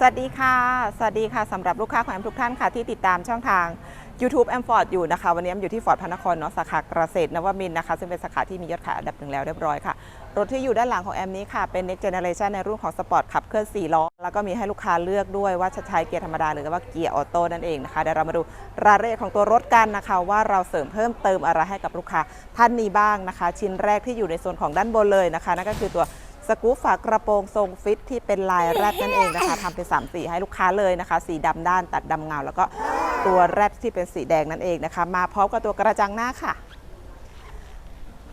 สวัสดีค่ะ สวัสดีค่ะสำหรับลูกค้าของแอมทุกท่านค่ะที่ติดตามช่องทาง YouTube แอมฟอร์ดอยู่นะคะ วันนี้แอมอยู่ที่ฟอร์ดพระนครเนาะสาขาเกษตรนวมินนะคะ ซึ่งเป็นสาขาที่มียอดขายอันดับหนึ่งแล้วเรียบร้อยค่ะ รถที่อยู่ด้านหลังของแอมนี้ค่ะ เป็น next generation ในรุ่นของสปอร์ตขับเคลื่อน 4 ล้อ แล้วก็มีให้ลูกค้าเลือกด้วยว่าจะใช้เกียร์ธรรมดาหรือว่าเกียร์ออโต้นั่นเองนะคะเดี๋ยวเรามาดูรายละเอียดของตัวรถกันนะคะ ว่าเราเสริมเพิ่มเติมอะไรให้กับลูกค้าท่านนี้บ้างนะคะ ชิ้นแรกที่อยู่ในโซนของด้านบนเลยนะคะนั่นก็คือตัว สกู๊ปฝากระโปรงทรงฟิตที่เป็นลายแรดนั่นเองนะคะทำเป็น 3 สีให้ลูกค้าเลยนะคะ สีดำด้านตัดดำเงา แล้วก็ตัวแรดที่เป็นสีแดงนั่นเองนะคะ มาพร้อมกับตัวกระจังหน้าค่ะ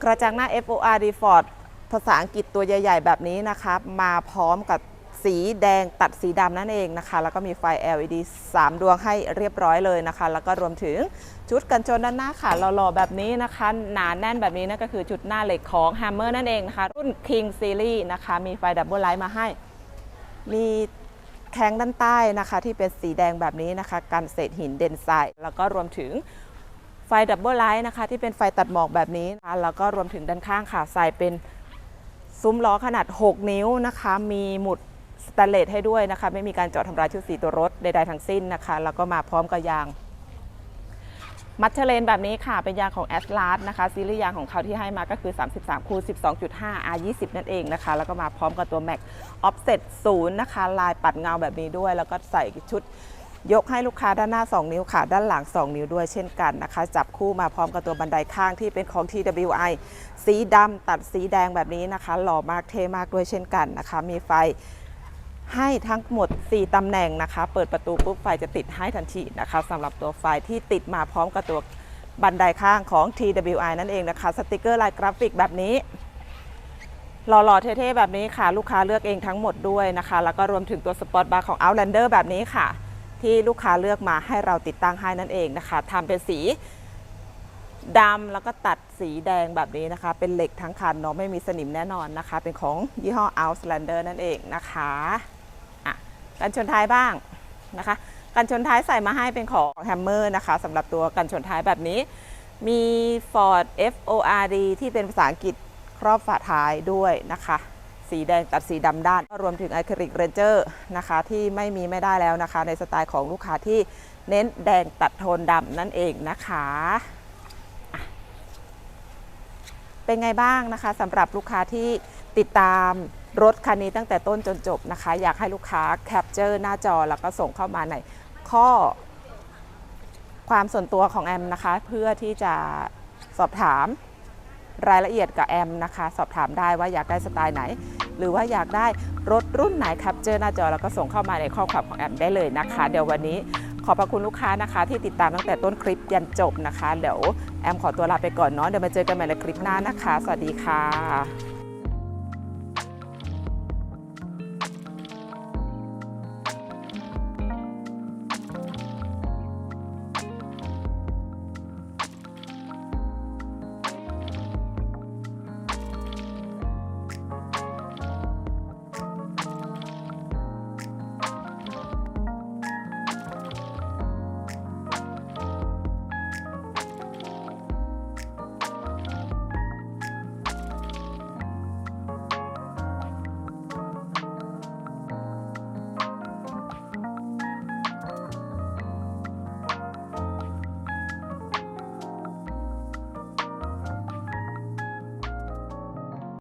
กระจังหน้า FORD Ford ภาษาอังกฤษตัวใหญ่ ๆ แบบนี้นะคะ มาพร้อมกับ สีแดงตัดสีดำนั่นเองนะคะ แล้วก็มีไฟ LED 3 ดวงให้เรียบร้อยเลยนะคะ แล้วก็รวมถึงชุดกันชนด้านหน้าค่ะหล่อๆแบบนี้นะคะ หนาแน่นแบบนี้นั่นก็คือชุดหน้าเหล็กของ Hammer นั่นเองนะคะ รุ่น King Series นะคะ มีไฟดับเบิลไลท์มาให้ มีแข้งด้านใต้นะคะ ที่เป็นสีแดงแบบนี้นะคะกันเศษหินเด่นไซด์แล้วก็รวมถึงไฟดับเบิลไลท์นะคะ ที่เป็นไฟตัดหมอกแบบนี้นะคะแล้วก็รวมถึงด้านข้างค่ะใส่เป็นซุ้มล้อขนาด 6 นิ้วนะคะ มีหมุด สแตนเลสให้ด้วยนะคะ ไม่มีการเจาะทำลายชุดสีตัวรถใดๆทั้งสิ้นนะคะ แล้วก็มาพร้อมกับยาง มัทเทเลนแบบนี้ค่ะเป็นยางของ a s l a s นะคะซีรีส์ยางของเขาที่ให้มาก็คือ 33คูณ12.5 R20 นั่นเองนะคะ แล้วก็มาพร้อมกับตัว Max Offset 0นะคะ ลายปัดเงาแบบนี้ด้วย แล้วก็ใส่ชุดยกให้ลูกค้าด้านหน้า 2 นิ้วค่ะ ด้านหลัง 2 นิ้วด้วยเช่นกันนะคะ จับคู่มาพร้อมกับตัวบันไดข้างที่เป็นของ TWI สีดำตัดสีแดงแบบนี้นะคะ หล่อมากเท่มากด้วยเช่นกันนะคะ มีไฟ ให้ทั้งหมด 4 ตำแหน่งนะคะ เปิดประตูปุ๊บไฟจะติดให้ทันทีนะคะสำหรับตัวไฟที่ติดมาพร้อมกับตัวบันไดข้างของ TWI นั่นเองนะคะ สติกเกอร์ลายกราฟิกแบบนี้หล่อๆ เท่ๆ แบบนี้ค่ะ ลูกค้าเลือกเองทั้งหมดด้วยนะคะ แล้วก็รวมถึงตัวสปอตบาร์ของ Outlander แบบนี้ค่ะ ที่ลูกค้าเลือกมาให้เราติดตั้งให้นั่นเองนะคะทำเป็นสีดำแล้วก็ตัดสีแดงแบบนี้นะคะ เป็นเหล็กทั้งคันเนาะไม่มีสนิมแน่นอนนะคะ เป็นของยี่ห้อ Outlander นั่นเองนะคะ กันชนท้ายบ้างนะคะ กันชนท้ายใส่มาให้เป็นของ Hammer นะคะสำหรับตัวกันชนท้ายแบบนี้ มี Ford FORD ที่เป็นภาษาอังกฤษครอบฝาท้ายด้วยนะคะ สีแดงตัดสีดำด้าน รวมถึง a อคริ c เรนเจอร์นะคะที่ไม่มีไม่ได้แล้วนะคะ ในสไตล์ของลูกค้าที่เน้นแดงตัดโทนดำนั่นเองนะคะเป็นไงบ้างนะคะสำหรับลูกค้าที่ ติดตามรถคันนี้ตั้งแต่ต้นจนจบนะคะ อยากให้ลูกค้าแคปเจอร์หน้าจอแล้วก็ส่งเข้ามาในข้อความส่วนตัวของแอมนะคะ เพื่อที่จะสอบถามรายละเอียดกับแอมนะคะ สอบถามได้ว่าอยากได้สไตล์ไหน หรือว่าอยากได้รถรุ่นไหนครับเจอหน้าจอแล้วก็ส่งเข้ามาในข้อความของแอมได้เลยนะคะ เดี๋ยววันนี้ขอบพระคุณลูกค้านะคะ ที่ติดตามตั้งแต่ต้นคลิปยันจบนะคะ เดี๋ยวแอมขอตัวลาไปก่อนเนาะเดี๋ยวมาเจอกันใหม่ในคลิปหน้านะคะ สวัสดีค่ะ